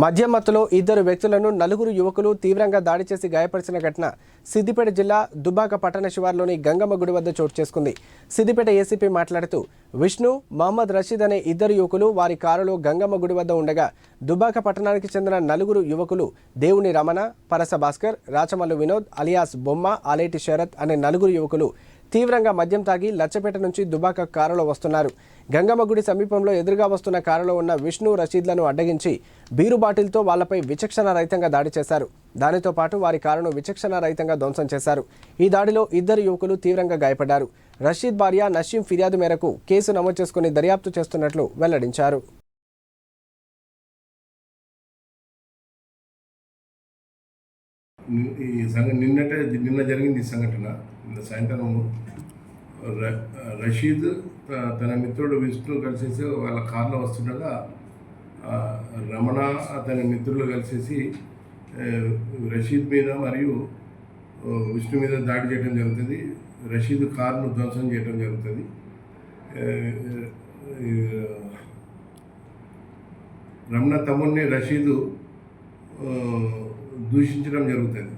మద్యం మత్తులో ఇద్దరు వ్యక్తులను నలుగురు యువకులు తీవ్రంగా దాడి చేసి గాయపరిచిన ఘటన సిద్దిపేట జిల్లా దుబాక పట్టణ శివార్లోని గంగమ్మ గుడి వద్ద చోటు చేసుకుంది. సిద్దిపేట ఏసీపీ మాట్లాడుతూ విష్ణు మహమ్మద్ రషీద్ అనే ఇద్దరు యువకులు వారి కారులో గంగమ్మ గుడి వద్ద ఉండగా దుబాక పట్టణానికి చెందిన నలుగురు యువకులు దేవుని రమణ పరస భాస్కర్ రాచమల్లు వినోద్ అలియాస్ బొమ్మ ఆలేటి శరత్ అనే నలుగురు యువకులు తీవ్రంగా మద్యం తాగి లచ్చపేట నుంచి దుబాక కారులో వస్తున్నారు. గంగమ్మ గుడి సమీపంలో ఎదురుగా వస్తున్న కారులో ఉన్న విష్ణు రషీద్లను అడ్డగించి బీరు బాటిల్తో వాళ్ళపై విచక్షణ రహితంగా దాడి చేశారు. దానితో పాటు వారి కారును విచక్షణ రహితంగా ధ్వంసం చేశారు. ఈ దాడిలో ఇద్దరు యువకులు తీవ్రంగా గాయపడ్డారు. రషీద్ భార్య నషీం ఫిర్యాదు మేరకు కేసు నమోదు చేసుకుని దర్యాప్తు చేస్తున్నట్లు వెల్లడించారు. ఈ సంఘటన నిన్నటే నిన్న జరిగింది ఈ సంఘటన. నిన్న సాయంత్రం ర- రషీద్ త- తన మిత్రుడు విష్ణు కలిసేసి వాళ్ళ కార్లో వస్తుండగా రమణ అతని మిత్రులు కలిసేసి రషీద్ మీద మరియు విష్ణు మీద దాడి చేయడం జరుగుతుంది. రషీద్ కార్ను ధ్వంసం చేయడం జరుగుతుంది. రమణ తమ్ముడిని రషీదు దూషించడం జరుగుతుంది.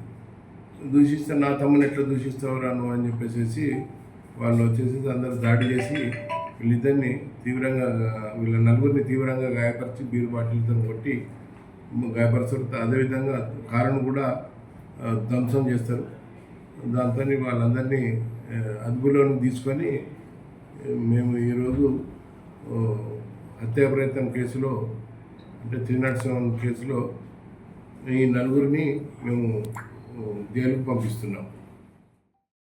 దూషిస్తే నా తమ్ముని ఎట్లా దూషిస్తావు రాను అని చెప్పేసి వాళ్ళు వచ్చేసి అందరు దాడి చేసి వీళ్ళిద్దరిని తీవ్రంగా వీళ్ళ నలుగురిని తీవ్రంగా గాయపరిచి బీరు బాటిల్తో కొట్టి గాయపరుస్తారు. అదేవిధంగా కారును కూడా ధ్వంసం చేస్తారు. దాంతో వాళ్ళందరినీ అదుపులోని తీసుకొని మేము ఈరోజు హత్యా ప్రయత్నం కేసులో అంటే త్రీ నాట్ సెవెన్ కేసులో ఈ నలుగురిని మేము జైలుకు పంపిస్తున్నాం.